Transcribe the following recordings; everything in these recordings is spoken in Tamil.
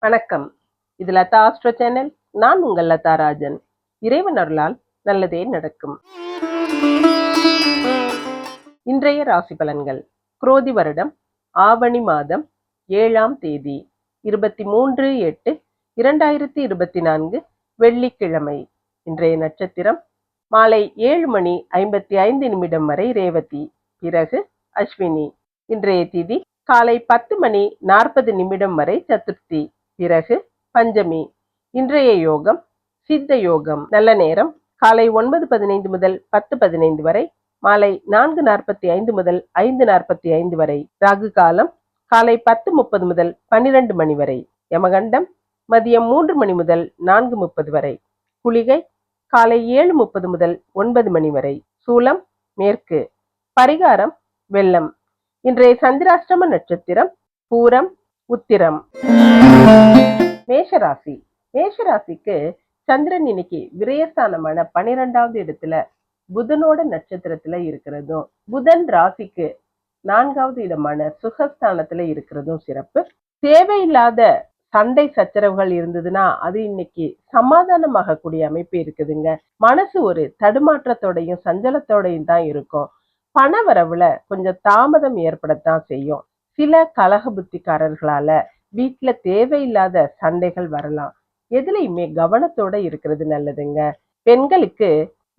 வணக்கம். இது லதா ஆஸ்ட்ரோ சேனல். நான் உங்கள் லதா ராஜன். இறைவன் அருளால் நல்லதே நடக்கும். இன்றைய ராசி பலன்கள். குரோதி வருடம் ஆவணி மாதம் ஏழாம் தேதி இருபத்தி மூன்று எட்டு இரண்டாயிரத்தி இருபத்தி நான்கு வெள்ளிக்கிழமை. இன்றைய நட்சத்திரம் மாலை ஏழு மணி ஐம்பத்தி ஐந்து நிமிடம் வரை ரேவதி பிறகு அஸ்வினி. இன்றைய திதி காலை பத்து மணி நாற்பது நிமிடம் வரை சதுர்த்தி. பிறகு பஞ்சமி. இன்றைய யோகம் சித்த யோகம். நல்ல நேரம். காலை ஒன்பது பதினைந்து முதல் பத்து பதினைந்து வரை மாலை நான்கு நாற்பத்தி ஐந்து முதல் ஐந்து நாற்பத்தி ஐந்து வரை. ராகு காலம் காலை பத்து முப்பது முதல் பன்னிரண்டு மணி வரை. யமகண்டம் மதியம் மூன்று மணி முதல் நான்கு முப்பது வரை. குளிகை காலை ஏழு முப்பது முதல் ஒன்பது மணி வரை. சூலம் மேற்கு. பரிகாரம் வெள்ளம். இன்றைய சந்திராஷ்டம நட்சத்திரம் பூரம் உத்திரம். மேஷராசி. மேஷராசிக்கு சந்திரன் இன்னைக்கு விரயஸ்தானமான பனிரெண்டாவது இடத்துல புதனோட நட்சத்திரத்துல இருக்கிறதும் புதன் ராசிக்கு நான்காவது இடமான சுகஸ்தானத்துல இருக்கிறதும் சிறப்பு. தேவையில்லாத சண்டை சச்சரவுகள் இருந்ததுன்னா அது இன்னைக்கு சமாதானமாகக்கூடிய அமைப்பு இருக்குதுங்க. மனசு ஒரு தடுமாற்றத்தோடையும் சஞ்சலத்தோடையும் தான் இருக்கும். பண வரவுல கொஞ்சம் தாமதம் ஏற்படத்தான் செய்யும். சில கலக புத்திக்காரர்களால வீட்டுல தேவையில்லாத சண்டைகள் வரலாம். எதுலையுமே கவனத்தோட இருக்கிறது நல்லதுங்க. பெண்களுக்கு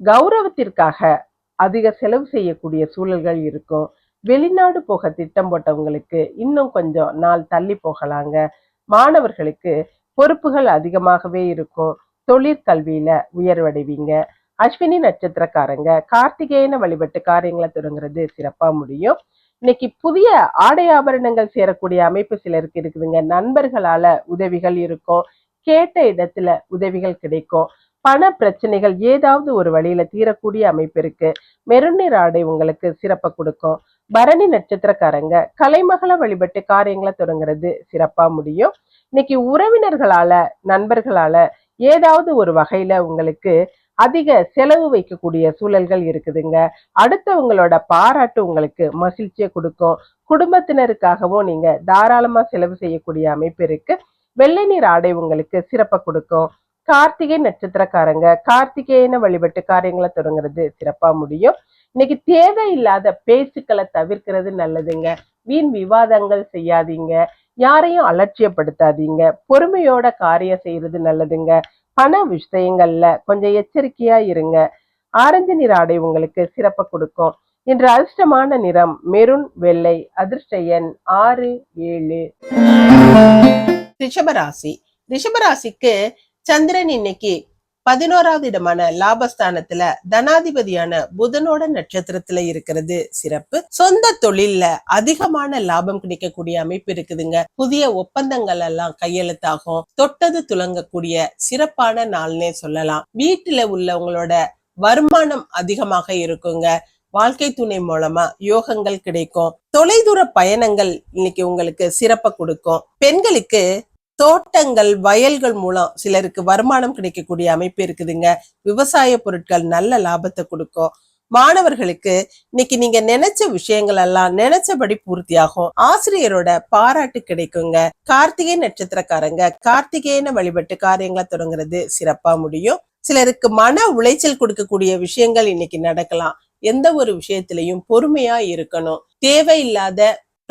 கௌரவத்திற்காக அதிக செலவு செய்யக்கூடிய சூழல்கள் இருக்கும். வெளிநாடு போக திட்டம் போட்டவங்களுக்கு இன்னும் கொஞ்சம் நாள் தள்ளி போகலாங்க. மாணவர்களுக்கு பொறுப்புகள் அதிகமாகவே இருக்கும். தொழிற்கல்வியில உயர்வடைவீங்க. அஸ்வினி நட்சத்திரக்காரங்க கார்த்திகேயன வழிபட்டு காரியங்களை தொடங்குறது சிறப்பா முடியும். இன்னைக்கு புதிய ஆடை ஆபரணங்கள் சேரக்கூடிய அமைப்பு சிலருக்கு இருக்குதுங்க. நண்பர்களால உதவிகள் இருக்கும். கேட்ட இடத்துல உதவிகள் கிடைக்கும். பண பிரச்சனைகள் ஏதாவது ஒரு வழியில தீரக்கூடிய அமைப்பு இருக்கு. மெருநீர் ஆடை உங்களுக்கு சிறப்பை கொடுக்கும். பரணி நட்சத்திரக்காரங்க கலைமகள வழிபட்டு காரியங்களை தொடங்குறது சிறப்பா முடியும். இன்னைக்கு உறவினர்களால நண்பர்களால ஏதாவது ஒரு வகையில உங்களுக்கு அதிக செலவு வைக்கக்கூடிய சூழல்கள் இருக்குதுங்க. அடுத்தவங்களோட பாராட்டு உங்களுக்கு மகிழ்ச்சியை கொடுக்கும். குடும்பத்தினருக்காகவும் நீங்க தாராளமா செலவு செய்யக்கூடிய அமைப்பு இருக்கு. வெள்ளை நீர் ஆடை உங்களுக்கு சிறப்பை கொடுக்கும். கார்த்திகை நட்சத்திரக்காரங்க கார்த்திகேயன வழிபட்டு காரியங்களை தொடங்குறது சிறப்பா முடியும். இன்னைக்கு தேவையில்லாத பேச்சுக்களை தவிர்க்கிறது நல்லதுங்க. வீண் விவாதங்கள் செய்யாதீங்க. யாரையும் அலட்சியப்படுத்தாதீங்க. பொறுமையோட காரியம் செய்யறது நல்லதுங்க. பண விஷயங்கள்ல கொஞ்சம் எச்சரிக்கையா இருங்க. ஆரஞ்சு நிற ஆடை உங்களுக்கு சிறப்பு கொடுக்கும். இன்று அதிர்ஷ்டமான நிறம் மெருன் வெள்ளை அதிர்ஷ்ட எண் ஆறு ஏழு. ரிஷபராசி ரிஷபராசிக்கு சந்திரன் இன்னைக்கு பதினோராவது இடமான லாபஸ்தானத்துல தனாதிபதியான புதனோட நட்சத்திரத்துல இருக்கிறது சிறப்பு. சொந்த தொழில்ல அதிகமான லாபம் கிடைக்கக்கூடிய அமைப்பு இருக்குதுங்க. புதிய ஒப்பந்தங்கள் எல்லாம் கையெழுத்தாகும். தொட்டது துலங்கக்கூடிய சிறப்பான நாள்னே சொல்லலாம். வீட்டுல உள்ளவங்களோட வருமானம் அதிகமாக இருக்குங்க. வாழ்க்கை துணை மூலமா யோகங்கள் கிடைக்கும். தொலைதூர பயணங்கள் இன்னைக்கு உங்களுக்கு சிறப்பை கொடுக்கும். பெண்களுக்கு தோட்டங்கள் வயல்கள் மூலம் சிலருக்கு வருமானம் கிடைக்கக்கூடிய அமைப்பு இருக்குதுங்க. விவசாய பொருட்கள் நல்ல லாபத்தை கொடுக்கும். மாணவர்களுக்கு இன்னைக்கு நீங்க நினைச்ச விஷயங்கள் எல்லாம் நினைச்சபடி பூர்த்தியாகும். ஆசிரியரோட பாராட்டு கிடைக்குங்க. கார்த்திகை நட்சத்திரக்காரங்க கார்த்திகேயன வழிபட்டு காரியங்களை தொடங்குறது சிறப்பா முடியும். சிலருக்கு மன உளைச்சல் கொடுக்கக்கூடிய விஷயங்கள் இன்னைக்கு நடக்கலாம். எந்த ஒரு விஷயத்திலையும் பொறுமையா இருக்கணும். தேவையில்லாத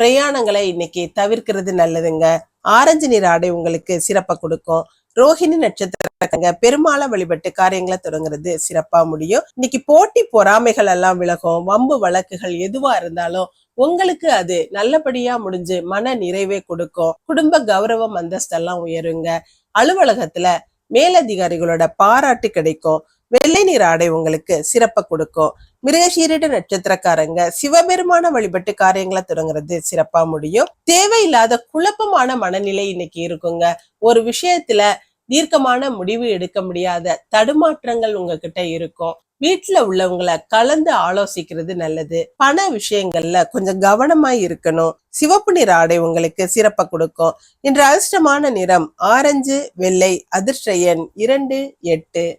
பிரயாணங்களை இன்னைக்கு தவிர்க்கிறது நல்லதுங்க. ஆரஞ்சு நிற ஆடை உங்களுக்கு சிறப்பை கொடுக்கும். ரோஹிணி நட்சத்திரங்க பெருமாளை வழிபட்டு காரியங்களை தொடங்குறது சிறப்பா முடியும். இன்னைக்கு போட்டி பொறாமைகள் எல்லாம் விலகும். வம்பு வழக்குகள் எதுவா இருந்தாலும் உங்களுக்கு அது நல்லபடியா முடிஞ்சு மன நிறைவே கொடுக்கும். குடும்ப கௌரவம் அந்தஸ்தெல்லாம் உயருங்க. அலுவலகத்துல மேலதிகாரிகளோட பாராட்டு கிடைக்கும். வெள்ளை நீர் ஆடை உங்களுக்கு சிறப்பை கொடுக்கும். மிருகசீரிட நட்சத்திரக்காரங்க சிவபெருமான வழிபட்டு காரியங்களை தொடங்குறது சிறப்பா முடியும். தேவையில்லாத குழப்பமான மனநிலை இன்னைக்கு இருக்குங்க. ஒரு விஷயத்துல தீர்க்கமான முடிவு எடுக்க முடியாத தடுமாற்றங்கள் உங்ககிட்ட இருக்கும். வீட்டுல உள்ளவங்களை கலந்து ஆலோசிக்கிறது நல்லது. பண விஷயங்கள்ல கொஞ்சம் கவனமா இருக்கணும். சிவப்பு நிற ஆடை உங்களுக்கு சிறப்பை கொடுக்கும். இன்று அதிர்ஷ்டமான நிறம் ஆரஞ்சு வெள்ளை அதிர்ஷ்ட எண் இரண்டு எட்டு.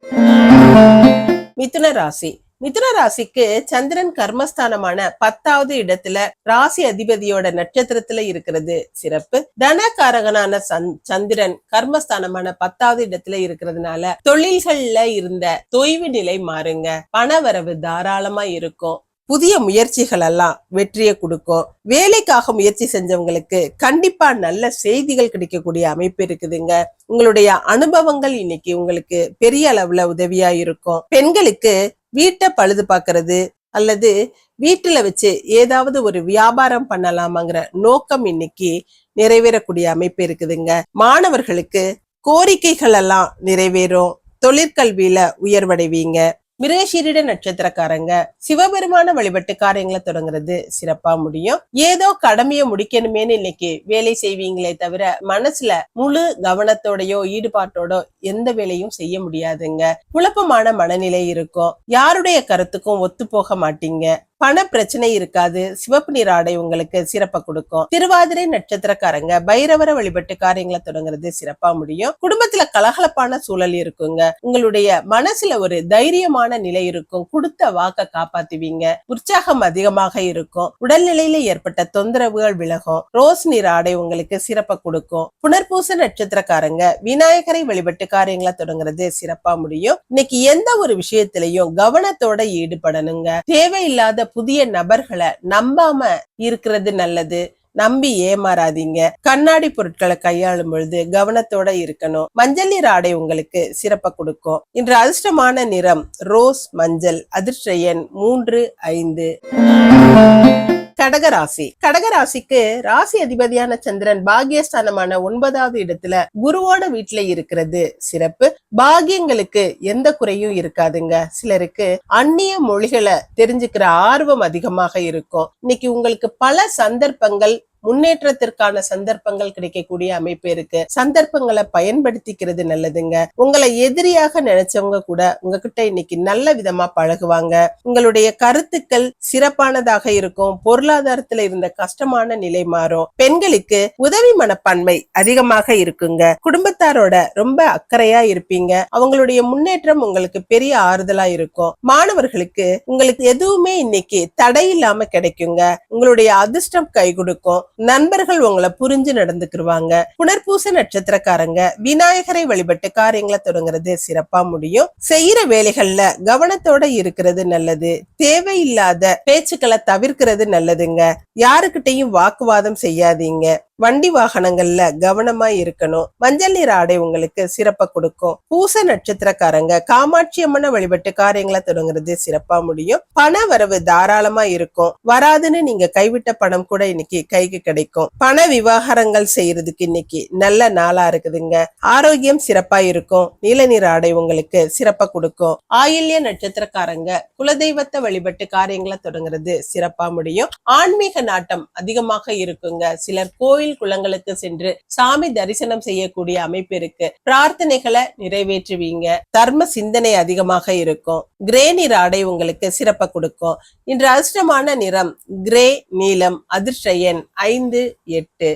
மிதுன ராசி. மிதுன ராசிக்கு சந்திரன் கர்மஸ்தானமான பத்தாவது இடத்துல ராசி அதிபதியோட நட்சத்திரத்துல இருக்கிறது சிறப்பு. தனகாரகனான சந்- சந்திரன் கர்மஸ்தானமான பத்தாவது இடத்துல இருக்கிறதுனால தொழில்கள்ல இருந்த தொய்வு நிலை மாறுங்க. பணவரவு தாராளமா இருக்கும். புதிய முயற்சிகள் எல்லாம் வெற்றியை கொடுக்கும். வேலைக்காக முயற்சி செஞ்சவங்களுக்கு கண்டிப்பா நல்ல செய்திகள் கிடைக்கக்கூடிய அமைப்பு இருக்குதுங்க. உங்களுடைய அனுபவங்கள் இன்னைக்கு உங்களுக்கு பெரிய அளவுல உதவியா இருக்கும். பெண்களுக்கு வீட்டை பழுது பார்க்கறது அல்லது வீட்டுல வச்சு ஏதாவது ஒரு வியாபாரம் பண்ணலாமாங்கிற நோக்கம் இன்னைக்கு நிறைவேறக்கூடிய அமைப்பு இருக்குதுங்க. மாணவர்களுக்கு கோரிக்கைகள் எல்லாம் நிறைவேறும். தொழிற்கல்வியில உயர்வடைவீங்க. மிருகசீரிட நட்சத்திரக்காரங்க. சிவபெருமான வழிபட்டு காரியங்களை தொடங்குறது சிறப்பா முடியும். ஏதோ கடமையை முடிக்கணுமேன்னு இன்னைக்கு வேலை செய்வீங்களே தவிர மனசுல முழு கவனத்தோடயோ ஈடுபாட்டோட எந்த வேலையும் செய்ய முடியாதுங்க. குழப்பமான மனநிலை இருக்கும். யாருடைய கருத்துக்கும் ஒத்து போக மாட்டீங்க. பண பிரச்சனை இருக்காது. சிவப்பு நீர் ஆடை உங்களுக்கு சிறப்பை கொடுக்கும். திருவாதிரை நட்சத்திரக்காரங்க பைரவர வழிபட்டு காரியங்களை தொடங்குறது சிறப்பா முடியும். குடும்பத்துல கலகலப்பான சூழல் இருக்குங்க. உங்களுடைய மனசுல ஒரு தைரியமான நிலை இருக்கும். கொடுத்த வாக்க காப்பாத்துவீங்க. உற்சாகம் அதிகமாக இருக்கும். உடல்நிலையில ஏற்பட்ட தொந்தரவுகள் விலகும். ரோஸ் நீர் ஆடை உங்களுக்கு சிறப்பை கொடுக்கும். புனர்பூச நட்சத்திரக்காரங்க விநாயகரை வழிபட்டு காரியங்களை தொடங்குறது சிறப்பா முடியும். இன்னைக்கு எந்த ஒரு விஷயத்திலையும் கவனத்தோட ஈடுபடணுங்க. தேவையில்லாத புதிய நபர்களை நம்பாம இருக்கிறது நல்லது. நம்பி ஏமாறாதீங்க. கண்ணாடி பொருட்களை கையாளும் பொழுது கவனத்தோட இருக்கணும். மஞ்சள் நீர் ஆடை உங்களுக்கு சிறப்பை கொடுக்கும். இன்று அதிர்ஷ்டமான நிறம் ரோஸ் மஞ்சள். அதிர்ஷ்ட எண் மூன்று ஐந்து. கடகராசி. கடகராசிக்கு ராசி அதிபதியான சந்திரன் பாகியஸ்தானமான ஒன்பதாவது இடத்துல குருவோட வீட்டுல இருக்கிறது. சிறப்பு. பாகியங்களுக்கு எந்த குறையும் இருக்காதுங்க. சிலருக்கு அந்நிய மொழிகளை தெரிஞ்சுக்கிற ஆர்வம் அதிகமாக இருக்கும். இன்னைக்கு உங்களுக்கு பல சந்தர்ப்பங்கள் முன்னேற்றத்திற்கான சந்தர்ப்பங்கள் கிடைக்கக்கூடிய அமைப்பு இருக்கு. சந்தர்ப்பங்களை பயன்படுத்திக்கிறது நல்லதுங்க. உங்களை எதிரியாக நினைச்சவங்க கூட உங்ககிட்ட இன்னைக்கு நல்ல விதமா பழகுவாங்க. உங்களுடைய கருத்துக்கள் சிறப்பானதாக இருக்கும். பொருளாதாரத்துல இருந்த கஷ்டமான நிலை மாறும். பெண்களுக்கு உதவி மனப்பான்மை அதிகமாக இருக்குங்க. குடும்பத்தாரோட ரொம்ப அக்கறையா இருப்பீங்க. அவங்களுடைய முன்னேற்றம் உங்களுக்கு பெரிய ஆறுதலா இருக்கும். மாணவர்களுக்கு உங்களுக்கு எதுவுமே இன்னைக்கு தடை இல்லாம கிடைக்குங்க. உங்களுடைய அதிர்ஷ்டம் கை கொடுக்கும். நண்பர்கள் உங்களை புரிஞ்சு நடந்துக்கிருவாங்க. புனர்பூச நட்சத்திரக்காரங்க விநாயகரை வழிபட்டு காரியங்களை தொடங்குறது சிறப்பா முடியும். செய்யற வேலைகள்ல கவனத்தோட இருக்கிறது நல்லது. தேவையில்லாத பேச்சுக்களை தவிர்க்கிறது நல்லதுங்க. யாருக்கிட்டையும் வாக்குவாதம் செய்யாதீங்க. வண்டி வாகனங்கள்ல கவனமா இருக்கணும். மஞ்சள் நீர் ஆடை உங்களுக்கு சிறப்பா கொடுக்கும். பூச நட்சத்திரக்காரங்க காமாட்சி அம்மனை வழிபட்டு காரியங்களை தொடங்குறது சிறப்பா முடியும். பண வரவு தாராளமா இருக்கும். வராதுன்னு நீங்க கைவிட்ட பணம் கூட இன்னைக்கு கைக்கு கிடைக்கும். பண விவகாரங்கள் செய்யறதுக்கு இன்னைக்கு நல்ல நாளா இருக்குதுங்க. ஆரோக்கியம் சிறப்பா இருக்கும். நீல நிற ஆடை உங்களுக்கு சிறப்பா கொடுக்கும். ஆயில்ய நட்சத்திரக்காரங்க குலதெய்வத்தை வழிபட்டு காரியங்களை தொடங்குறது சிறப்பா முடியும். ஆன்மீக நாட்டம் அதிகமாக இருக்குங்க. சிலர் கோயில் கோயில் குளங்களுக்கு சென்று சாமி தரிசனம் செய்யக்கூடிய அமைப்பு இருக்கு பிரார்த்தனைகளை நிறைவேற்றுவீங்க. தர்ம சிந்தனை அதிகமாக இருக்கும். கிரே நிற ஆடை உங்களுக்கு சிறப்பை கொடுக்கும். இன்று அதிர்ஷ்டமான நிறம் கிரே நீலம் அதிர்ஷ்ட எண் ஐந்து எட்டு.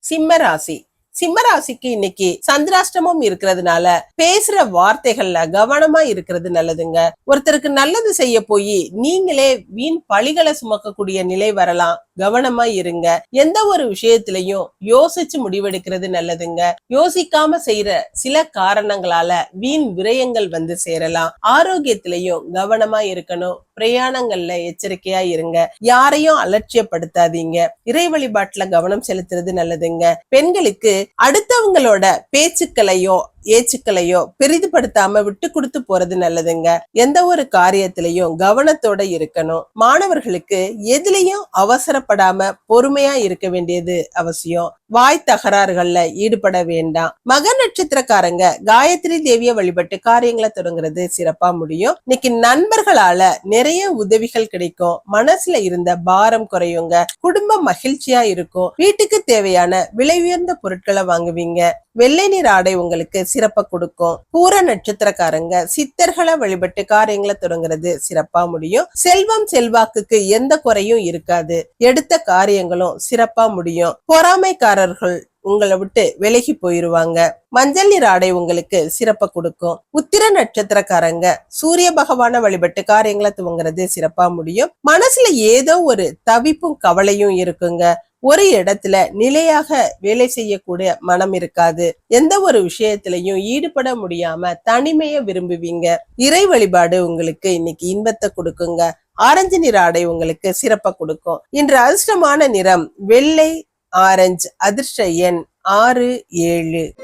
சிம்ம ராசி. சிம்ம இன்னைக்கு சந்திராஷ்டமம் இருக்கிறதுனால பேசுற வார்த்தைகள்ல கவனமா இருக்கிறது நல்லதுங்க. ஒருத்தருக்கு நல்லது செய்ய போய் நீங்களே வீண் பழிகளை சுமக்கக்கூடிய நிலை வரலாம். கவனமா இருங்க. எந்த ஒரு விஷயத்திலையும் யோசிச்சு முடிவெடுக்கிறது நல்லதுங்க. யோசிக்காம செய்யற சில காரணங்களால வீண் விரயங்கள் வந்து சேரலாம். ஆரோக்கியத்திலையும் கவனமா இருக்கணும். பிரயாணங்கள்ல எச்சரிக்கையா இருங்க. யாரையும் அலட்சியப்படுத்தாதீங்க. இறை வழிபாட்டுல கவனம் செலுத்துறது நல்லதுங்க. பெண்களுக்கு அடுத்தவங்களோட பேச்சுக்களையோ ஏச்சுக்களையோ பெரிதுபடுத்தாம விட்டு கொடுத்து போறது நல்லதுங்க. எந்த ஒரு காரியத்திலையும் கவனத்தோட இருக்கணும். மாணவர்களுக்கு எதுலையும் அவசரப்படாம பொறுமையா இருக்க வேண்டியது அவசியம். வாய் தகராறுகள்ல ஈடுபட வேண்டாம். மக நட்சத்திரக்காரங்க காயத்ரி தேவிய வழிபட்டு காரியங்களை தொடங்குறது சிறப்பா முடியும். இன்னைக்கு நண்பர்களால நிறைய உதவிகள் கிடைக்கும். மனசுல இருந்த பாரம் குறையுங்க. குடும்பம் மகிழ்ச்சியா இருக்கும். வீட்டுக்கு தேவையான விலை உயர்ந்த பொருட்களை வாங்குவீங்க. வெள்ளை நீர் ஆடை உங்களுக்கு சிறப்பை கொடுக்கும். பூர நட்சத்திரக்காரங்க சித்தர்களை வழிபட்டு காரியங்களை தொடங்குறது சிறப்பா முடியும். செல்வம் செல்வாக்குக்கு எந்த குறையும் இருக்காது. எடுத்த காரியங்களும் சிறப்பா முடியும். பொறாமைக்காரர்கள் உங்களை விட்டு விலகி போயிருவாங்க. மஞ்சள் நிற ஆடை உங்களுக்கு சிறப்பை கொடுக்கும். உத்திர நட்சத்திரக்காரங்க சூரிய பகவான வழிபட்டு காரியங்களை துவங்குறது சிறப்பா முடியும். மனசுல ஏதோ ஒரு தவிப்பும் கவலையும் இருக்குங்க. ஒரு இடத்துல நிலையாக வேலை செய்யக்கூடிய மனம் இருக்காது. எந்த ஒரு விஷயத்திலையும் ஈடுபட முடியாம தனிமைய விரும்புவீங்க. இறை வழிபாடு உங்களுக்கு இன்னைக்கு இன்பத்தை கொடுக்குங்க. ஆரஞ்சு நிற ஆடை உங்களுக்கு சிறப்பை கொடுக்கும். இன்று அதிர்ஷ்டமான நிறம் வெள்ளை ஆரஞ்சு அதிர்ஷ்ட எண் ஆறு ஏழு.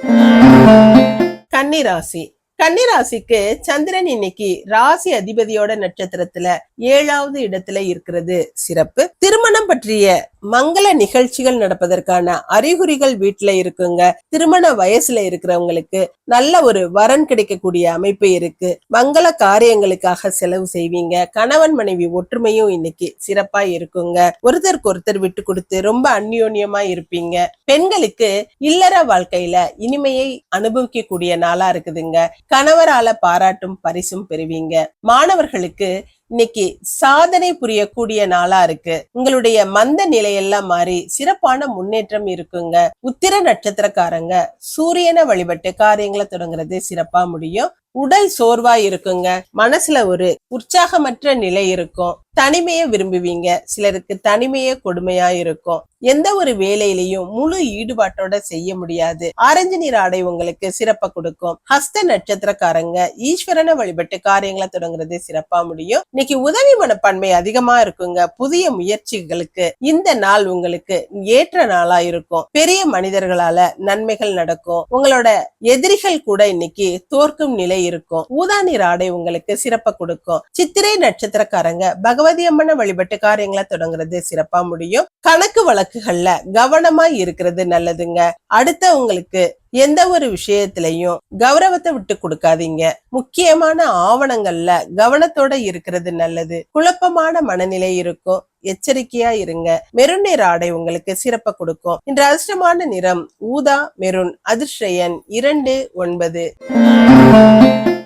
கன்னிராசி. கன்னிராசிக்கு சந்திரன் இன்னைக்கு ராசி அதிபதியோட நட்சத்திரத்துல ஏழாவது இடத்துல இருக்கிறது சிறப்பு. திருமணம் பற்றிய மங்கள நிகழ்ச்சிகள் நடப்பதற்கான அறிகுறிகள் வீட்டுல இருக்குங்க. திருமண வயசுல இருக்கிறவங்களுக்கு நல்ல ஒரு வரன் கிடைக்கக்கூடிய அமைப்பு இருக்கு. மங்கள காரியங்களுக்காக செலவு செய்வீங்க. கணவன் மனைவி ஒற்றுமையும் இன்னைக்கு சிறப்பா இருக்குங்க. ஒருத்தருக்கு ஒருத்தர் விட்டு கொடுத்து ரொம்ப அந்யோன்யமா இருப்பீங்க. பெண்களுக்கு இல்லற வாழ்க்கையில இனிமையை அனுபவிக்கக்கூடிய நாளா இருக்குதுங்க. கணவரால பாராட்டும் பரிசும் பெறுவீங்க. மாணவர்களுக்கு இன்னைக்கு சாதனை புரியக்கூடிய நாளா இருக்கு. உங்களுடைய மந்த நிலையெல்லாம் மாறி சிறப்பான முன்னேற்றம் இருக்குங்க. உத்திர நட்சத்திரக்காரங்க சூரியனை வழிபட்டு காரியங்களை தொடங்குறது சிறப்பா முடியும். உடல் சோர்வா இருக்குங்க. மனசுல ஒரு உற்சாகமற்ற நிலை இருக்கும். தனிமையை விரும்புவீங்க. சிலருக்கு தனிமையே கொடுமையா இருக்கும். எந்த ஒரு வேலையிலையும் முழு ஈடுபாட்டோட செய்ய முடியாது. ஆரஞ்சு நீர் ஆடை உங்களுக்கு சிறப்பை கொடுக்கும். ஹஸ்த நட்சத்திரக்காரங்க ஈஸ்வரனை வழிபட்டு காரியங்களை தொடங்குறது சிறப்பா முடியும். இன்னைக்கு உதவி மனப்பான்மை அதிகமா இருக்குங்க. புதிய முயற்சிகளுக்கு இந்த நாள் உங்களுக்கு ஏற்ற நாளா இருக்கும். பெரிய மனிதர்களால நன்மைகள் நடக்கும். உங்களோட எதிரிகள் கூட இன்னைக்கு தோற்கும் நிலை இருக்கும். ஊதா ஆடை உங்களுக்கு சிறப்பை கொடுக்கும். சித்திரை நட்சத்திரக்காரங்க பகவதி அம்மனை வழிபட்டு காரியங்களை தொடங்குறது சிறப்பா முடியும். கணக்கு வழக்கு வழக்குகள்ல கவனமா இருக்கிறது நல்லதுங்க. அடுத்தவங்களுக்கு எந்த ஒரு விஷயத்திலையும் கௌரவத்தை விட்டு கொடுக்காதீங்க. முக்கியமான ஆவணங்கள்ல கவனத்தோட இருக்கிறது நல்லது. குழப்பமான மனநிலை இருக்கும். எச்சரிக்கையா இருங்க. மெருன் நிற ஆடை உங்களுக்கு சிறப்ப கொடுக்கும். இன்று அதிர்ஷ்டமான நிறம் ஊதா மெருன் அதிர்ஷயன் இரண்டு ஒன்பது.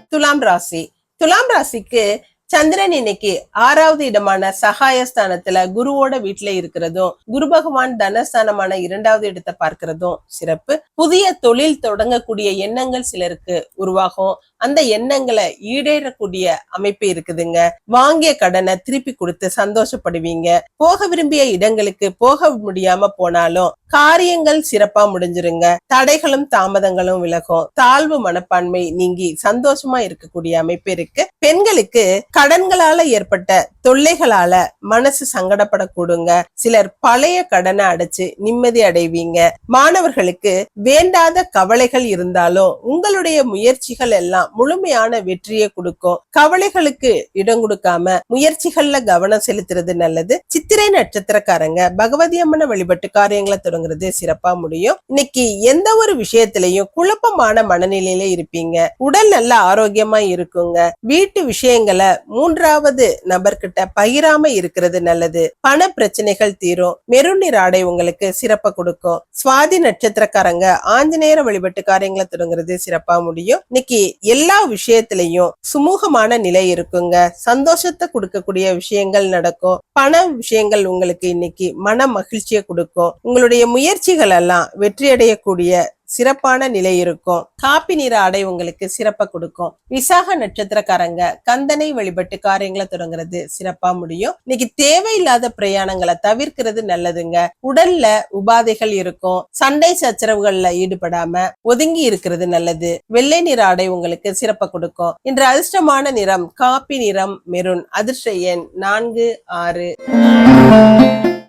துலாம் ராசி. துலாம் ராசிக்கு சந்திரன் இன்னைக்கு ஆறாவது இடமான சகாயஸ்தானத்துல குருவோட வீட்டுல இருக்கிறதும் குரு பகவான் தனஸ்தானமான இரண்டாவது இடத்தை பார்க்கிறதும் சிறப்பு. புதிய தொழில் தொடங்கக்கூடிய எண்ணங்கள் சிலருக்கு உருவாகும். அந்த எண்ணங்களை ஈடேறக்கூடிய அமைப்பு இருக்குதுங்க. வாங்கிய கடனை திருப்பி கொடுத்து சந்தோஷப்படுவீங்க. போக விரும்பிய இடங்களுக்கு போக முடியாம போனாலும் காரியங்கள் சிறப்பா முடிஞ்சிருங்க. தடைகளும் தாமதங்களும் விலகும். தாழ்வு மனப்பான்மை நீங்கி சந்தோஷமா இருக்கக்கூடிய அமைப்பு இருக்கு. பெண்களுக்கு கடன்களால ஏற்பட்ட தொல்லைகளால மனசு சங்கடப்படக்கூடுங்க. சிலர் பழைய கடனை அடைச்சு நிம்மதி அடைவீங்க. மாணவர்களுக்கு வேண்டாத கவலைகள் இருந்தாலும் உங்களுடைய முயற்சிகள் எல்லாம் முழுமையான வெற்றியை கொடுக்கும். கவலைகளுக்கு இடம் கொடுக்காம முயற்சிகள்ல கவனம் செலுத்துறது நல்லது. சித்திரை நட்சத்திரக்காரங்க பகவதி அம்மனை வழிபட்டு காரியங்களை தொடங்குறது சிறப்பா முடியும். இன்னைக்கு எந்த ஒரு விஷயத்திலையும் குழப்பமான மனநிலையில இருப்பீங்க. உடல் நல்ல ஆரோக்கியமா இருக்குங்க. வீட்டு விஷயங்களை மூன்றாவது நபர்கிட்ட பகிராம இருக்கிறது நல்லது. பண பிரச்சனைகள் தீரும். மெருநீர் ஆடை உங்களுக்கு சிறப்ப கொடுக்கும். சுவாதி நட்சத்திரக்காரங்க ஆஞ்சநேயர வழிபட்டு காரியங்களை தொடங்குறது சிறப்பா முடியும். இன்னைக்கு எல்லா விஷயத்திலையும் சுமூகமான நிலை இருக்குங்க. சந்தோஷத்தை கொடுக்கக்கூடிய விஷயங்கள் நடக்கும். பண விஷயங்கள் உங்களுக்கு இன்னைக்கு மன மகிழ்ச்சியை கொடுக்கும். உங்களுடைய முயற்சிகள் எல்லாம் வெற்றியடையக்கூடிய சிறப்பான நிலை இருக்கும். காப்பி நிற ஆடை உங்களுக்கு சிறப்பை கொடுக்கும். விசாக நட்சத்திரக்காரங்க கந்தனை வழிபட்டு காரியங்களை தொடங்குறது சிறப்பா முடியும். இன்னைக்கு தேவையில்லாத பிரயாணங்களை தவிர்க்கிறது நல்லதுங்க. உடல்ல உபாதைகள் இருக்கும். சண்டை சச்சரவுகள்ல ஈடுபடாம ஒதுங்கி இருக்கிறது நல்லது. வெள்ளை நிற ஆடை உங்களுக்கு சிறப்பை கொடுக்கும். இன்று அதிர்ஷ்டமான நிறம் காப்பி நிறம் மெருன். அதிர்ஷ்ட எண் நான்கு ஆறு.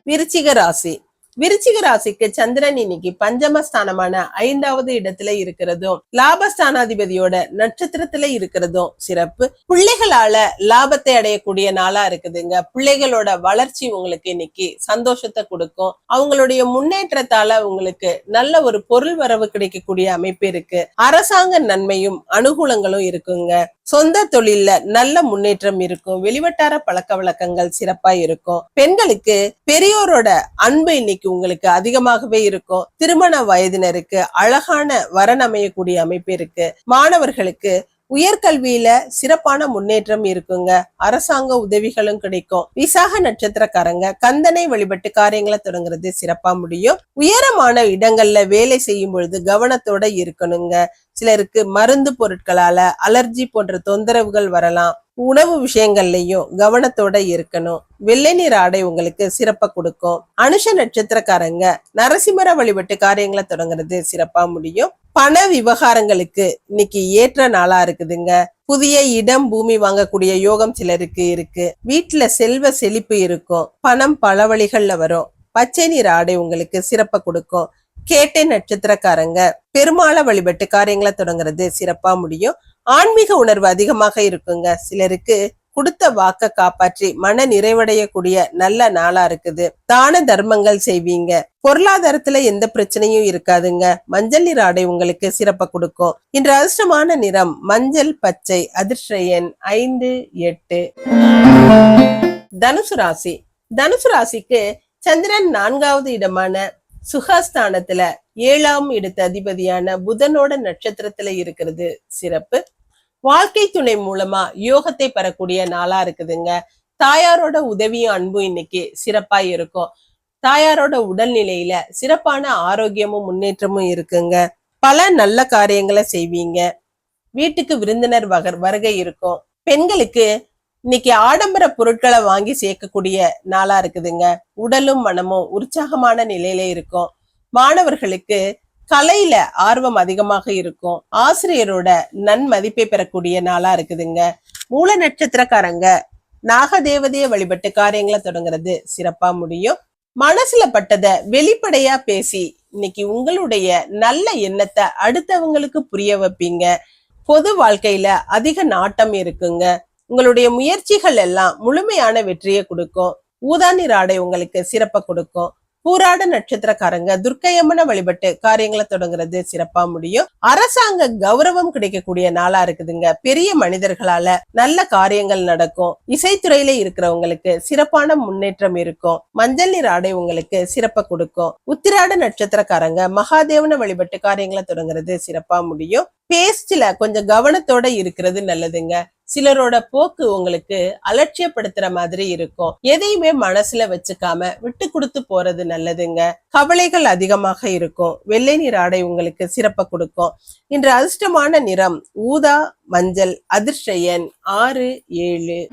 விருச்சிக ராசி. விருச்சிக ராசிக்கு சந்திரன் இன்னைக்கு பஞ்சமஸ்தானமான ஐந்தாவது இடத்துல இருக்கிறதும் லாபஸ்தானாதிபதியோட நட்சத்திரத்துல இருக்கிறதும் சிறப்பு. பிள்ளைகளால லாபத்தை அடையக்கூடிய நாளா இருக்குதுங்க. பிள்ளைகளோட வளர்ச்சி உங்களுக்கு இன்னைக்கு சந்தோஷத்தை கொடுக்கும். அவங்களுடைய முன்னேற்றத்தால உங்களுக்கு நல்ல ஒரு பொருள் வரவு கிடைக்கக்கூடிய அமைப்பு இருக்கு. அரசாங்க நன்மையும் அனுகூலங்களும் இருக்குங்க. சொந்த தொழில்ல நல்ல முன்னேற்றம் இருக்கும். வெளிவட்டார பழக்க வழக்கங்கள் சிறப்பா இருக்கும். பெண்களுக்கு பெரியோரோட அன்பு இன்னைக்கு உங்களுக்கு அதிகமாகவே இருக்கும். திருமண வயதினருக்கு அழகான வரன் அமையக்கூடிய அமைப்பு இருக்கு. மாணவர்களுக்கு உயர்கல்வியில சிறப்பான முன்னேற்றம் இருக்குங்க. அரசாங்க உதவிகளும் கிடைக்கும். விசாக நட்சத்திரக்காரங்க கந்தனை வழிபட்டு காரியங்களை தொடங்குறது சிறப்பா முடியும். உயரமான இடங்கள்ல வேலை செய்யும் பொழுது கவனத்தோட இருக்கணுங்க. சிலருக்கு மருந்து பொருட்களால அலர்ஜி போன்ற தொந்தரவுகள் வரலாம். உணவு விஷயங்கள்லையும் கவனத்தோட இருக்கணும். வெள்ளை நிற ஆடை உங்களுக்கு சிறப்பா கொடுக்கும். அனுஷ நட்சத்திரக்காரங்க நரசிம்மர வழிபட்டு காரியங்களை தொடங்குறது சிறப்பா முடியும். பண விவகாரங்களுக்கு இன்னைக்கு ஏற்ற நாளா இருக்குதுங்க. புதிய இடம் பூமி வாங்கக்கூடிய யோகம் சிலருக்கு இருக்கு. வீட்டுல செல்வ செழிப்பு இருக்கும். பணம் பல வழிகள்ல வரும். பச்சை நிற ஆடை உங்களுக்கு சிறப்பை கொடுக்கும். கேட்டை நட்சத்திரக்காரங்க பெருமாளை வழிபட்டு காரியங்களை தொடங்குறது சிறப்பா முடியும். ஆன்மீக உணர்வு அதிகமாக இருக்குங்க. சிலருக்கு கொடுத்த வாக்க காப்பாற்றி மன நிறைவடையக்கூடிய நல்ல நாளா இருக்குது. தான தர்மங்கள் செய்வீங்க. பொருளாதாரத்துல எந்த பிரச்சனையும் இருக்காதுங்க. மஞ்சள் நிற ஆடை உங்களுக்கு சிறப்பை கொடுக்கும். இன்று அதிர்ஷ்டமான நிறம் மஞ்சள் பச்சை அதிர்ஷ்ட எண் ஐந்து எட்டு. தனுசு ராசி. தனுசு ராசிக்கு சந்திரன் நான்காவது இடமான சுகஸ்தானத்துல ஏழாம் இடத்து அதிபதியான புதனோட நட்சத்திரத்துல இருக்கிறது சிறப்பு. வாழ்க்கை துணை மூலமா யோகத்தை பெறக்கூடிய நாளா இருக்குதுங்க. தாயாரோட உதவியும் அன்பும் இன்னைக்கு சிறப்பா இருக்கும். தாயாரோட உடல்நிலையில சிறப்பான ஆரோக்கியமும் முன்னேற்றமும் இருக்குங்க. பல நல்ல காரியங்களை செய்வீங்க. வீட்டுக்கு விருந்தினர் வகர் வருகை இருக்கும். பெண்களுக்கு இன்னைக்கு ஆடம்பர பொருட்களை வாங்கி சேர்க்கக்கூடிய நாளா இருக்குதுங்க. உடலும் மனமும் உற்சாகமான நிலையில இருக்கும். மாணவர்களுக்கு கலையில ஆர்வம் அதிகமாக இருக்கும். ஆசிரியரோட நன்மதிப்பை பெறக்கூடிய நாளா இருக்குதுங்க. மூல நட்சத்திரக்காரங்க நாகதேவதைய வழிபட்டு காரியங்களை தொடங்குறது சிறப்பா முடியும். மனசுல பட்டதை வெளிப்படையா பேசி இன்னைக்கு உங்களுடைய நல்ல எண்ணத்தை அடுத்தவங்களுக்கு புரிய வைப்பீங்க. பொது வாழ்க்கையில அதிக நாட்டம் இருக்குங்க. உங்களுடைய முயற்சிகள் எல்லாம் முழுமையான வெற்றியை கொடுக்கும். ஊதாநீர் ஆடை உங்களுக்கு சிறப்பை கொடுக்கும். பூராட நட்சத்திரக்காரங்க துர்க்கையம்மனை வழிபட்டு காரியங்களை தொடங்குறது சிறப்பா முடியும். அரசாங்க கௌரவம் கிடைக்கக்கூடிய நாளா இருக்குதுங்க. பெரிய மனிதர்களால நல்ல காரியங்கள் நடக்கும். இசைத்துறையில இருக்கிறவங்களுக்கு சிறப்பான முன்னேற்றம் இருக்கும். மஞ்சள் நீர் ஆடை உங்களுக்கு சிறப்பை கொடுக்கும். உத்திராட நட்சத்திரக்காரங்க மகாதேவனை வழிபட்டு காரியங்களை தொடங்குறது சிறப்பா முடியும். பேஸ்ட்ல கொஞ்சம் கவனத்தோட இருக்கிறது நல்லதுங்க. சிலரோட போக்கு உங்களுக்கு அலட்சியப்படுத்துற மாதிரி இருக்கும். எதையுமே மனசுல வச்சுக்காம விட்டு கொடுத்து போறது நல்லதுங்க. கவலைகள் அதிகமாக இருக்கும். வெள்ளை நீர் ஆடை உங்களுக்கு சிறப்பை கொடுக்கும். இன்று அதிர்ஷ்டமான நிறம் ஊதா மஞ்சள் அதிர்ஷ்ட எண் ஆறு ஏழு.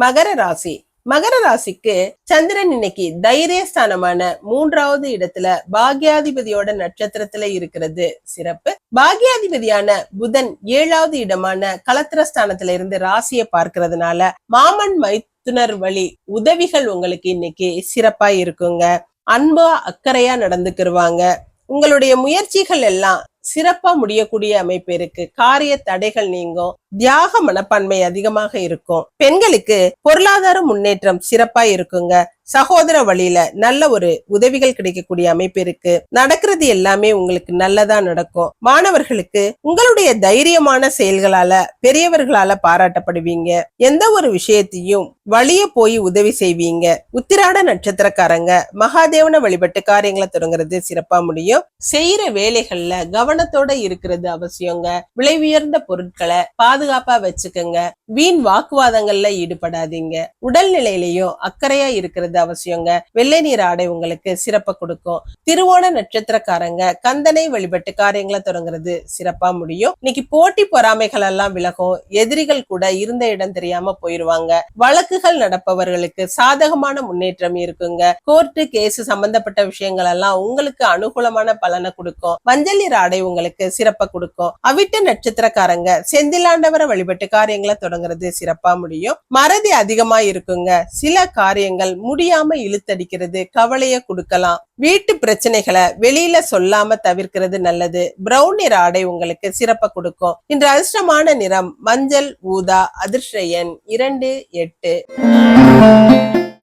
மகர ராசி. மகர ராசிக்கு சந்திரன் இன்னைக்கு தைரியஸ்தானமான மூன்றாவது இடத்துல பாக்யாதிபதியோட நட்சத்திரத்துல இருக்கிறது. சிறப்பு. பாக்யாதிபதியான புதன் ஏழாவது இடமான கலத்திரஸ்தானத்துல இருந்து ராசியை பார்க்கறதுனால மாமன் மைத்துனர் வழி உதவிகள் உங்களுக்கு இன்னைக்கு சிறப்பா இருக்குங்க. அன்பா அக்கறையா நடந்துக்கிருவாங்க. உங்களுடைய முயற்சிகள் எல்லாம் சிறப்பா முடியக்கூடிய அமைப்பு இருக்கு. காரிய தடைகள் நீங்கும். தியாக மனப்பான்மை அதிகமாக இருக்கும். பெண்களுக்கு பொருளாதார முன்னேற்றம் சிறப்பா இருக்குங்க. சகோதர வழியில நல்ல ஒரு உதவிகள் கிடைக்கக்கூடிய அமைப்பு இருக்கு. நடக்கிறது எல்லாமே உங்களுக்கு நல்லதா நடக்கும். மாணவர்களுக்கு உங்களுடைய தைரியமான செயல்களால பெரியவர்களால பாராட்டப்படுவீங்க. எந்த ஒரு விஷயத்தையும் வழிய போய் உதவி செய்வீங்க. உத்திராட நட்சத்திரக்காரங்க மகாதேவனை வழிபட்டு காரியங்களை தொடங்குறது சிறப்பா முடியும். செய்யற வேலைகள்ல கவனத்தோட இருக்கிறது அவசியங்க. விலை உயர்ந்த பொருட்களை பாதுகாப்பா வச்சுக்கோங்க. வீண் வாக்குவாதங்கள்ல ஈடுபடாதீங்க. உடல்நிலையிலையும் அக்கறையா இருக்கிறது அவசியங்க. வெள்ளை நீர் ஆடை உங்களுக்கு சிறப்பை கொடுக்கும். திருவோண நட்சத்திரக்காரங்க கந்தனை வழிபட்டு காரியங்களை தொடங்குறது சிறப்பா முடியும். இன்னைக்கு போட்டி பொறாமைகள் எல்லாம் விலகும். எதிரிகள் கூட இருந்த இடம் தெரியாம போயிருவாங்க. வழக்குகள் நடப்பவர்களுக்கு சாதகமான முன்னேற்றம் இருக்குங்க. கோர்ட்டு கேஸ் சம்பந்தப்பட்ட விஷயங்கள் எல்லாம் உங்களுக்கு அனுகூலமான பலனை கொடுக்கும். மஞ்சள் நீர் ஆடை உங்களுக்கு சிறப்பை கொடுக்கும். அவிட்ட நட்சத்திரக்காரங்க செந்திலாண்டவரை வழிபட்டு காரியங்களை தொடங்க தொடங்குறது சிறப்பா முடியும். மறதி அதிகமா இருக்குங்க சில காரியங்கள் முடியாம இழுத்தடிக்கிறது கவலைய கொடுக்கலாம். வீட்டு பிரச்சனைகளை வெளியில சொல்லாம தவிர்க்கிறது நல்லது. பிரவுன் நிற ஆடை உங்களுக்கு சிறப்பை கொடுக்கும். இன்று அதிர்ஷ்டமான நிறம் மஞ்சள் ஊதா அதிர்ஷ்ட எண் இரண்டு எட்டு.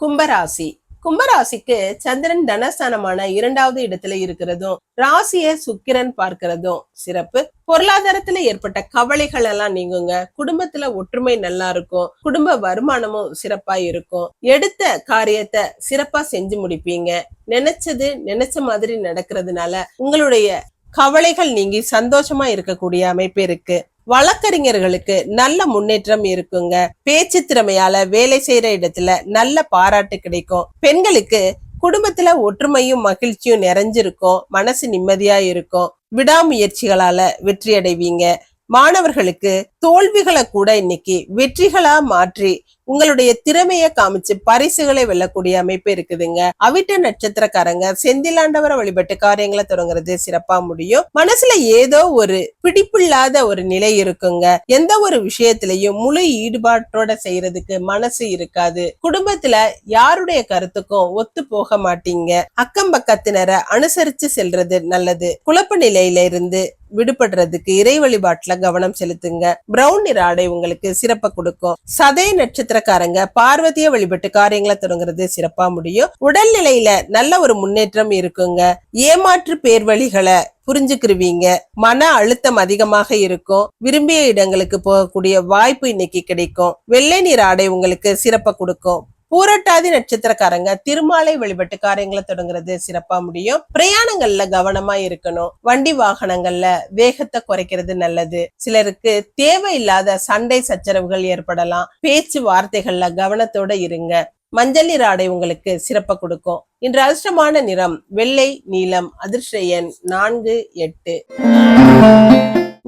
கும்பராசி. கும்பராசிக்கு சந்திரன் தனஸ்தானமான இரண்டாவது இடத்துல இருக்கிறதும் ராசிய சுக்கிரன் பார்க்கிறதும் சிறப்பு. பொருளாதாரத்துல ஏற்பட்ட கவலைகள் எல்லாம் நீங்குங்க. குடும்பத்துல ஒற்றுமை நல்லா இருக்கும். குடும்ப வருமானமும் சிறப்பா இருக்கும். எடுத்த காரியத்தை சிறப்பா செஞ்சு முடிப்பீங்க. நினைச்சது நினைச்ச மாதிரி நடக்கிறதுனால உங்களுடைய கவலைகள் நீங்கி சந்தோஷமா இருக்கக்கூடிய அமைப்பு இருக்கு. வழக்கறிஞர்களுக்கு நல்ல முன்னேற்றம் இருக்குங்க. பேச்சு திறமையால வேலை செய்யற இடத்துல நல்ல பாராட்டு கிடைக்கும். பெண்களுக்கு குடும்பத்துல ஒற்றுமையும் மகிழ்ச்சியும் நிறைஞ்சிருக்கும். மனசு நிம்மதியா இருக்கும். விடாமுயற்சிகளால வெற்றி அடைவீங்க மாணவர்களுக்கு தோல்விகளை கூட இன்னைக்கு வெற்றிகளா மாற்றி உங்களுடைய திறமையை காமிச்சு பரிசுகளை வெல்லக்கூடிய அமைப்பு இருக்குதுங்க. அவிட்ட நட்சத்திரக்காரங்க செந்திலாண்டவரை வழிபட்டு காரியங்களை தொடங்குறது சிறப்பா முடியும். மனசுல ஏதோ ஒரு பிடிப்பில்லாத ஒரு நிலை இருக்குங்க. எந்த ஒரு விஷயத்திலையும் முழு ஈடுபாட்டோட செய்யறதுக்கு மனசு இருக்காது. குடும்பத்துல யாருடைய கருத்துக்கும் ஒத்து போக மாட்டீங்க. அக்கம் பக்கத்தினரை அனுசரிச்சு செல்றது நல்லது. குழப்ப நிலையில இருந்து விடுபடுறதுக்கு இறை வழிபாட்டுல கவனம் செலுத்துங்க. பிரவுன் நிற ஆடை உங்களுக்கு சிறப்பை கொடுக்கும். சதய நட்சத்திரக்காரங்க பார்வதிய வழிபட்டு காரியங்களை தொடங்குறது சிறப்பா முடியும். உடல்நிலையில நல்ல ஒரு முன்னேற்றம் இருக்குங்க. ஏமாற்று பேர் வழிகளை புரிஞ்சுக்கிருவீங்க. மன அழுத்தம் அதிகமாக இருக்கும். விரும்பிய இடங்களுக்கு போகக்கூடிய வாய்ப்பு இன்னைக்கு கிடைக்கும். வெள்ளை நீர் ஆடை உங்களுக்கு சிறப்பை கொடுக்கும். பூரட்டாதி நட்சத்திரக்காரங்க திருமாலை வழிபட்டு காரியங்களை தொடங்குறது சிறப்பா முடியும். பிரயாணங்கள்ல கவனமா இருக்கணும். வண்டி வாகனங்கள்ல வேகத்தை குறைக்கிறது நல்லது. சிலருக்கு தேவையில்லாத சண்டை சச்சரவுகள் ஏற்படலாம். பேச்சு வார்த்தைகள்ல கவனத்தோட இருங்க. மஞ்சள் நிற ஆடை உங்களுக்கு சிறப்பை கொடுக்கும். இன்று அதிர்ஷ்டமான நிறம் வெள்ளை நீலம் அதிர்ஷ்ட எண் நான்கு எட்டு.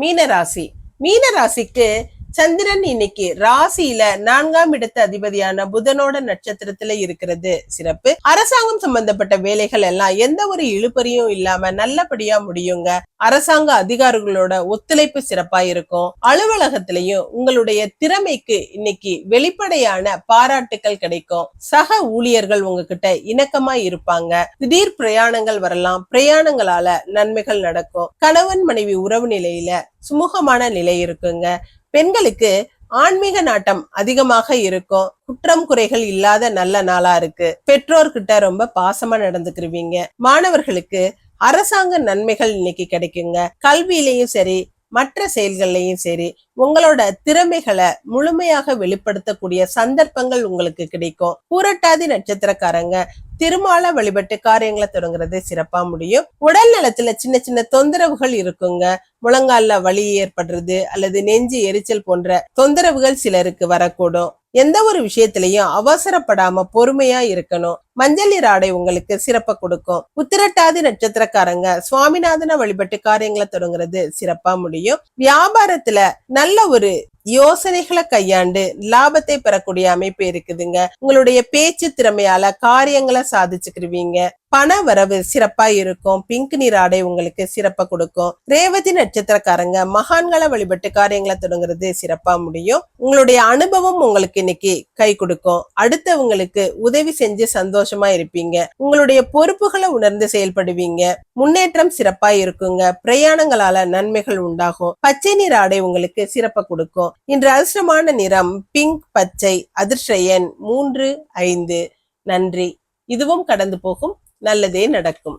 மீனராசி. மீனராசிக்கு சந்திரன் இன்னைக்கு ராசியில நான்காம் இடத்து அதிபதியான புதனோட நட்சத்திரத்துல இருக்கிறது. சிறப்பு. அரசாங்கம் சம்பந்தப்பட்ட வேலைகள் எல்லாம் எந்த ஒரு இழுபறியும் இல்லாம நல்லபடியா முடியுங்க. அரசாங்க அதிகாரிகளோட ஒத்துழைப்பு சிறப்பா இருக்கும். அலுவலகத்திலையும் உங்களுடைய திறமைக்கு இன்னைக்கு வெளிப்படையான பாராட்டுக்கள் கிடைக்கும். சக ஊழியர்கள் உங்ககிட்ட இணக்கமா இருப்பாங்க. திடீர் பிரயாணங்கள் வரலாம். பிரயாணங்களால நன்மைகள் நடக்கும். கணவன் மனைவி உறவு நிலையில சுமூகமான நிலை இருக்குங்க. பெண்களுக்கு ஆன்மீக நாட்டம் அதிகமாக இருக்கும். குற்றம் குறைகள் இல்லாத நல்ல நாளா இருக்கு. பெற்றோர்கிட்ட ரொம்ப பாசமா நடந்துக்கிருவீங்க. மாணவர்களுக்கு அரசாங்க நன்மைகள் இன்னைக்கு கிடைக்குங்க. கல்வியிலையும் சரி மற்ற செயல்கள்லையும் சரி உங்களோட திறமைகளை முழுமையாக வெளிப்படுத்தக்கூடிய சந்தர்ப்பங்கள் உங்களுக்கு கிடைக்கும். பூரட்டாதி நட்சத்திரக்காரங்க திருமால வழிபட்டு காரியங்களை தொடங்குறது சிறப்பா முடியும். உடல் நலத்துல சின்ன சின்ன தொந்தரவுகள் இருக்குங்க. முழங்கால்ல வலி ஏற்படுறது அல்லது நெஞ்சு எரிச்சல் போன்ற தொந்தரவுகள் சிலருக்கு வரக்கூடும். எந்த ஒரு விஷயத்திலையும் அவசரப்படாம பொறுமையா இருக்கணும். மஞ்சள் ஆடை உங்களுக்கு சிறப்பை கொடுக்கும். உத்திரட்டாதி நட்சத்திரக்காரங்க சுவாமிநாதனை வழிபட்டு காரியங்களை தொடங்குறது சிறப்பா முடியும். வியாபாரத்துல நல்ல ஒரு யோசனைகளை கையாண்டு லாபத்தை பெறக்கூடிய அமைப்பு இருக்குதுங்க. உங்களுடைய பேச்சு திறமையால காரியங்களை சாதிச்சுக்கிருவீங்க. பண வரவு சிறப்பா இருக்கும். பிங்க் நீர் ஆடை உங்களுக்கு சிறப்பா கொடுக்கும். ரேவதி நட்சத்திரக்காரங்க மகான்களை வழிபட்டு காரியங்களை தொடங்குறது சிறப்பா முடியும். உங்களுடைய அனுபவம் உங்களுக்கு இன்னைக்கு கை கொடுக்கும். அடுத்தவங்களுக்கு உதவி செஞ்சு சந்தோஷமா இருப்பீங்க. உங்களுடைய பொறுப்புகளை உணர்ந்து செயல்படுவீங்க. முன்னேற்றம் சிறப்பா இருக்குங்க. பிரயாணங்களால நன்மைகள் உண்டாகும். பச்சை நீர் ஆடை உங்களுக்கு சிறப்பை கொடுக்கும். இன்று அதிர்ஷ்டமான நிறம் பிங்க் பச்சை அதிர்ஷ்ட எண் மூன்று ஐந்து. நன்றி. இதுவும் கடந்து போகும் நல்லதே நடக்கும்.